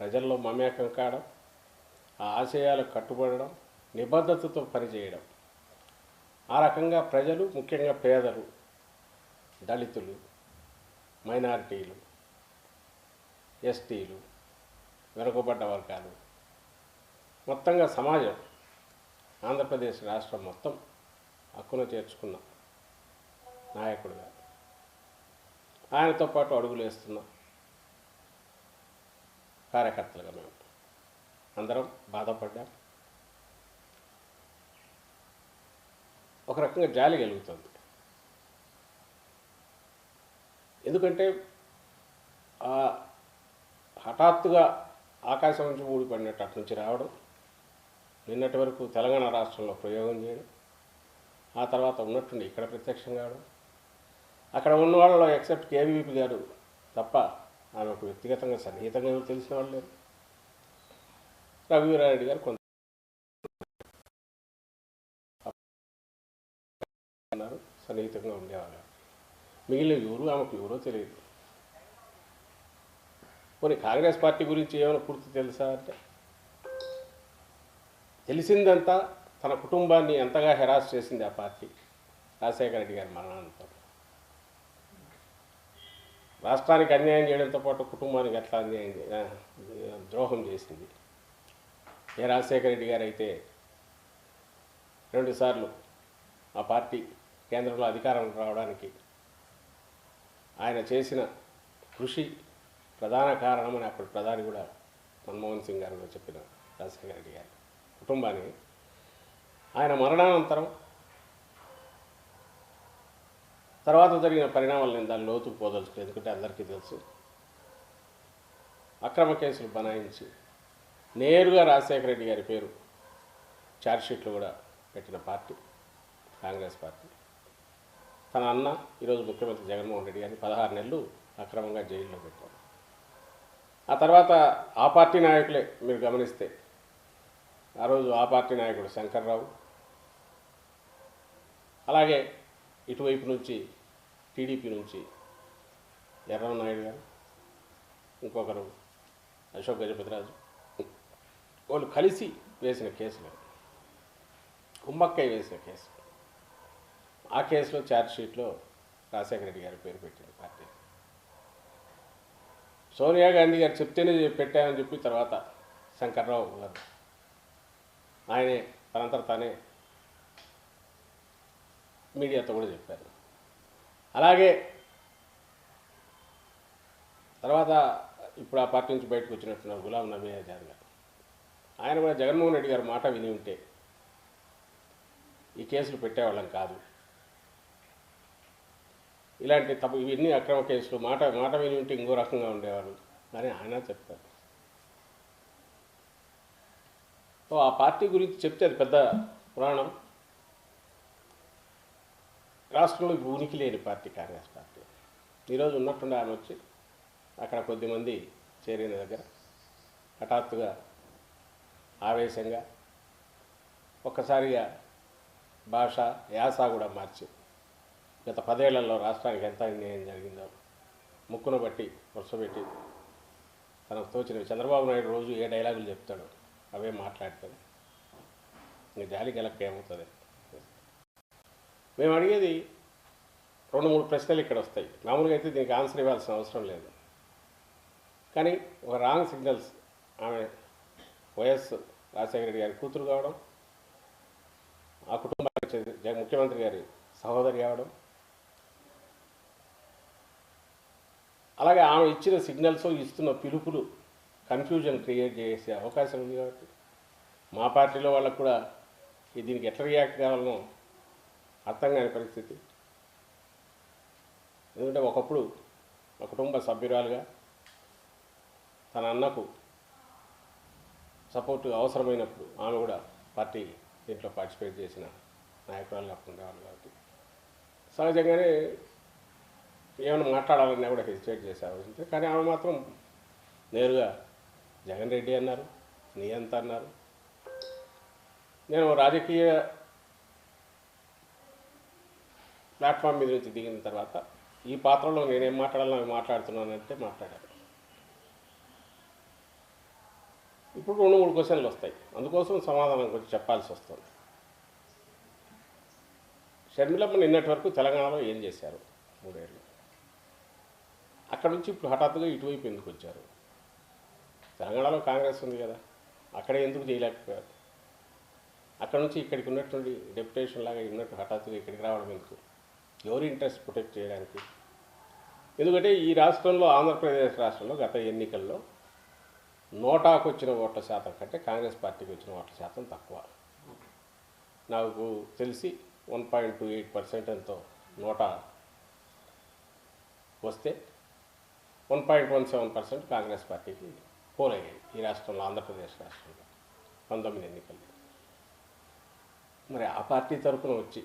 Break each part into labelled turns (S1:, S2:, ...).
S1: ప్రజల్లో మమేకం కావడం ఆ ఆశయాలకు కట్టుబడడం నిబద్ధతతో పనిచేయడం. ఆ రకంగా ప్రజలు ముఖ్యంగా పేదలు దళితులు మైనారిటీలు ఎస్టీలు వెనుకబడ్డ వర్గాలు మొత్తంగా సమాజం ఆంధ్రప్రదేశ్ రాష్ట్రం మొత్తం హక్కున చేర్చుకున్న నాయకుడుగా. ఆయనతో పాటు అడుగులు వేస్తున్న. కార్యకర్తలుగా మేము అందరం బాధపడ్డాం. ఒక రకంగా జాలి కలుగుతుంది ఎందుకంటే ఆ హఠాత్తుగా ఆకాశం నుంచి ఊడిపడినట్టు అటు నుంచి రావడం నిన్నటి వరకు తెలంగాణ రాష్ట్రంలో ప్రయోగం చేయడం ఆ తర్వాత ఉన్నట్టుండి ఇక్కడ ప్రత్యక్షం కావడం అక్కడ ఉన్న వాళ్ళలో ఎక్సెప్ట్ కేవీపీ గారు తప్ప ఆమెకు వ్యక్తిగతంగా సన్నిహితంగా ఎవరు తెలిసిన వాళ్ళు లేరు. రఘువీరారెడ్డి గారు కొంత అన్నారు సన్నిహితంగా ఉండేవాళ్ళు. మిగిలిన ఎవరు ఆమెకు ఎవరో తెలియదు. కొన్ని కాంగ్రెస్ పార్టీ గురించి ఏమైనా పూర్తి తెలుసా అంటే? తెలిసిందంతా తన కుటుంబాన్ని ఎంతగా హెరాస్ చేసింది ఆ పార్టీ. రాజశేఖర రెడ్డి గారి మరణంతో రాష్ట్రానికి అన్యాయం చేయడంతో పాటు కుటుంబానికి ఎట్లా అన్యాయం ద్రోహం చేసింది. ఏ రాజశేఖర రెడ్డి గారు అయితే రెండుసార్లు ఆ పార్టీ కేంద్రంలో అధికారం రావడానికి ఆయన చేసిన కృషి ప్రధాన కారణమని అప్పటి ప్రధాని కూడా మన్మోహన్ సింగ్ గారు చెప్పిన రాజశేఖర రెడ్డి గారు. కుటుంబాన్ని ఆయన మరణానంతరం తర్వాత జరిగిన పరిణామాలు నేను దాని లోతుకు పోదలుచుకోలేదు ఎందుకంటే అందరికీ తెలుసు. అక్రమ కేసులు బనాయించి నేరుగా రాజశేఖర రెడ్డి గారి పేరు ఛార్జ్షీట్లు కూడా పెట్టిన పార్టీ కాంగ్రెస్ పార్టీ. తన అన్న ఈరోజు ముఖ్యమంత్రి జగన్మోహన్ రెడ్డి గారిని పదహారు నెలలు అక్రమంగా జైల్లో పెట్టారు. ఆ తర్వాత ఆ పార్టీ నాయకులే మీరు గమనిస్తే ఆ రోజు ఆ పార్టీ నాయకుడు శంకర్రావు అలాగే ఇటువైపు నుంచి టీడీపీ నుంచి ఎర్రవ నాయుడు గారు ఇంకొకరు అశోక్ గజపతిరాజు వాళ్ళు కలిసి వేసిన కేసులు కుమ్మక్కై వేసిన కేసు. ఆ కేసులో ఛార్జ్షీట్లో రాజశేఖర రెడ్డి గారి పేరు పెట్టింది పార్టీ. సోనియా గాంధీ గారు చెప్తేనే పెట్టామని చెప్పి తర్వాత శంకర్రావు గారు. ఆయనే తనంతర తానే మీడియాతో కూడా చెప్పారు. అలాగే తర్వాత ఇప్పుడు ఆ పార్టీ నుంచి బయటకు వచ్చినట్టున్నారు గులాం నబీ ఆజాద్ గారు. ఆయన కూడా జగన్మోహన్ రెడ్డి గారు మాట విని ఉంటే ఈ కేసులు పెట్టేవాళ్ళం కాదు. ఇలాంటి తప్పు ఇవన్నీ అక్రమ కేసులు మాట మాట విని ఉంటే ఇంకో రకంగా ఉండేవారు అని ఆయన చెప్తారు. సో ఆ పార్టీ గురించి చెప్తే అది పెద్ద పురాణం. రాష్ట్రంలో ఉనికి లేని పార్టీ కాంగ్రెస్ పార్టీ ఈరోజు ఉన్నట్టుండి ఆమె వచ్చి అక్కడ కొద్దిమంది చేరిన దగ్గర హఠాత్తుగా ఆవేశంగా ఒక్కసారిగా భాష యాస కూడా మార్చి గత పదేళ్ళలో రాష్ట్రానికి ఎంత అన్యాయం జరిగిందో ముక్కును బట్టి వరుసపెట్టి తనకు తోచినవి చంద్రబాబు నాయుడు రోజు ఏ డైలాగులు చెప్తాడు అవే మాట్లాడతాడు ఇంకా జాలి గెలక్క ఏమవుతుంది? మేము అడిగేది రెండు మూడు ప్రశ్నలు ఇక్కడ వస్తాయి. మామూలుగా అయితే దీనికి ఆన్సర్ ఇవ్వాల్సిన అవసరం లేదు. కానీ ఒక రాంగ్ సిగ్నల్స్ ఆమె వైఎస్ రాజశేఖర రెడ్డి గారి కూతురు కావడం ఆ కుటుంబానికి ముఖ్యమంత్రి గారి సహోదరి కావడం అలాగే ఆమె ఇచ్చిన సిగ్నల్స్ ఇస్తున్న పిలుపులు కన్ఫ్యూజన్ క్రియేట్ చేసే అవకాశం ఉంది కాబట్టి మా పార్టీలో వాళ్ళకు కూడా దీనికి ఎట్లా రియాక్ట్ కావాలనో అర్థం కాని పరిస్థితి. ఎందుకంటే ఒకప్పుడు ఒక కుటుంబ సభ్యురాలుగా తన అన్నకు సపోర్ట్ అవసరమైనప్పుడు ఆమె కూడా పార్టీ దీంట్లో పార్టిసిపేట్ చేసిన నాయకురాలుగా ఉండేవాళ్ళు కాబట్టి. సహజంగానే ఏమైనా మాట్లాడాలన్నా కూడా హెసిటేట్ చేసే కానీ ఆమె మాత్రం నేరుగా జగన్ రెడ్డి అన్నారు నీ అన్నారు. నేను రాజకీయ ప్లాట్ఫామ్ మీద నుంచి దిగిన తర్వాత ఈ పాత్రలో నేనేం మాట్లాడాలని అవి మాట్లాడుతున్నానంటే మాట్లాడాను. ఇప్పుడు రెండు మూడు క్వశ్చన్లు వస్తాయి. అందుకోసం సమాధానం కొంచెం చెప్పాల్సి వస్తుంది. షర్మిలమ్మ నిన్నటి వరకు తెలంగాణలో ఏం చేశారు? మూడేళ్ళు. అక్కడ నుంచి ఇప్పుడు హఠాత్తుగా ఇటువైపు ఎందుకు వచ్చారు? తెలంగాణలో కాంగ్రెస్ ఉంది కదా అక్కడ ఎందుకు చేయలేకపోయారు? అక్కడ నుంచి ఇక్కడికి ఉన్నటువంటి డెప్యుటేషన్ లాగా ఉన్నట్టు హఠాత్తుగా ఇక్కడికి రావడం ఎందుకు? ఎవరి ఇంట్రెస్ట్ ప్రొటెక్ట్ చేయడానికి? ఎందుకంటే ఈ రాష్ట్రంలో ఆంధ్రప్రదేశ్ రాష్ట్రంలో గత ఎన్నికల్లో నోటాకు వచ్చిన ఓట్ల శాతం కంటే కాంగ్రెస్ పార్టీకి వచ్చిన ఓట్ల శాతం తక్కువ. నాకు తెలిసి one point two eight percent ఎంతో నోటా వస్తే one point one seven percent Congress పార్టీకి పోలయ్యాయి ఈ రాష్ట్రంలో ఆంధ్రప్రదేశ్ రాష్ట్రంలో పంతొమ్మిది ఎన్నికల్లో. మరి ఆ పార్టీ తరఫున వచ్చి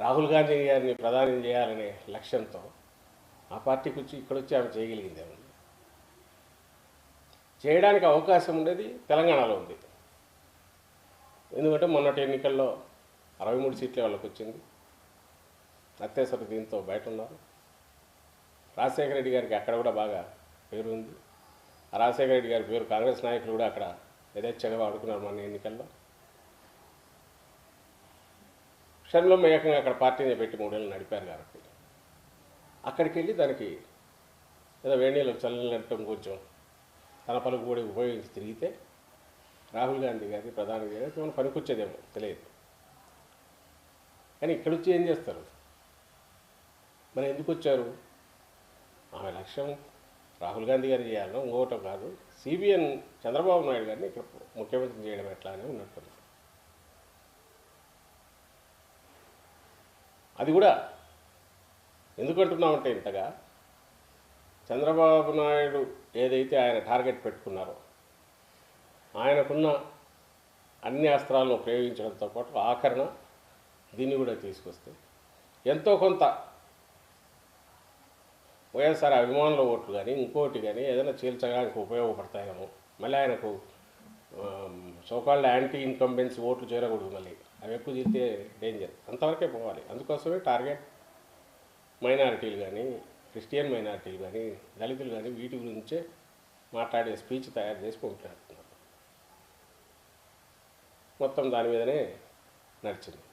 S1: రాహుల్ గాంధీ గారిని ప్రధాని చేయాలనే లక్ష్యంతో ఆ పార్టీకి వచ్చి ఇక్కడ వచ్చి ఆమె చేయగలిగింది ఏమన్నా చేయడానికి అవకాశం ఉండేది తెలంగాణలో ఉంది. ఎందుకంటే మొన్నటి ఎన్నికల్లో అరవై మూడు సీట్లే వాళ్ళకి వచ్చింది. అత్యవసర దీంతో బయట ఉన్నారు రాజశేఖర రెడ్డి గారికి అక్కడ కూడా బాగా పేరు ఉంది. రాజశేఖర రెడ్డి గారి పేరు కాంగ్రెస్ నాయకులు కూడా అక్కడ యథేచ్ఛగా వాడుకున్నారు మొన్న ఎన్నికల్లో. క్షణంలో ఏకంగా అక్కడ పార్టీని పెట్టి మూడేళ్ళు నడిపారు కాబట్టి. అక్కడికి వెళ్ళి దానికి ఏదో వేణీలో చల్లనట్టం కొంచెం తన పలుకు కూడా ఉపయోగించి తిరిగితే రాహుల్ గాంధీ గారి ప్రధాని గారి మనం పనికొచ్చేదేమో తెలియదు. కానీ ఇక్కడ వచ్చి ఏం చేస్తారు? మరి ఎందుకు వచ్చారు? ఆమె లక్ష్యం రాహుల్ గాంధీ గారు చేయాలో ఇంకోటం కాదు. సిబిఎన్ చంద్రబాబు నాయుడు గారిని ఇక్కడ ముఖ్యమంత్రి చేయడం ఎట్లా అని ఉన్నట్టుంది. అది కూడా ఎందుకంటున్నామంటే ఇంతగా చంద్రబాబు నాయుడు ఏదైతే ఆయన టార్గెట్ పెట్టుకున్నారో ఆయనకున్న అన్ని అస్త్రాలను ప్రయోగించడంతో పాటు ఆఖరణ దీన్ని కూడా తీసుకొస్తే ఎంతో కొంత వైఎస్ఆర్ అభిమానుల ఓట్లు కానీ ఇంకోటి కానీ ఏదైనా చీల్చడానికి ఉపయోగపడతాయేమో. మళ్ళీ ఆయనకు సోకాళ్ళ యాంటీ ఇన్కంబెన్సీ ఓట్లు చేరకూడదు మళ్ళీ. అవి ఎక్కువ చీలితే డేంజర్ అంతవరకే పోవాలి. అందుకోసమే టార్గెట్ మైనారిటీలు కానీ క్రిస్టియన్ మైనారిటీలు కానీ దళితులు కానీ వీటి గురించే మాట్లాడే స్పీచ్ తయారు చేసి పంపినట్టున్నారు. మొత్తం దాని మీదనే నడిచింది.